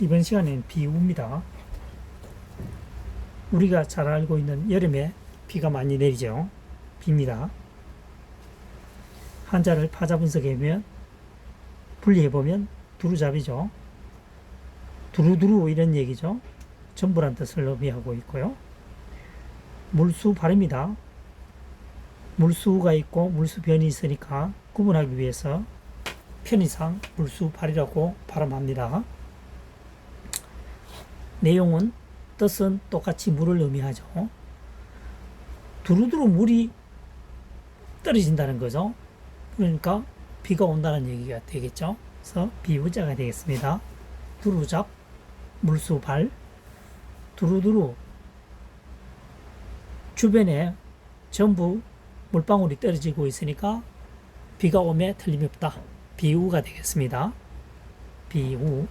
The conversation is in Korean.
이번 시간에는 비우입니다. 우리가 잘 알고 있는 여름에 비가 많이 내리죠. 비입니다. 한자를 파자 분석해보면 분리해보면 두루잡이죠. 두루두루 이런 얘기죠. 전부란 뜻을 의미하고 있고요. 물수 발음이다. 물수가 있고 물수변이 있으니까 구분하기 위해서 편의상 물수 발이라고 발음합니다. 내용은 뜻은 똑같이 물을 의미하죠. 두루두루 물이 떨어진다는 거죠. 그러니까 비가 온다는 얘기가 되겠죠. 그래서 비유자가 되겠습니다. 두루잡, 물수발, 두루두루 주변에 전부 물방울이 떨어지고 있으니까 비가 오면 틀림없다. 비우가 되겠습니다. 비우.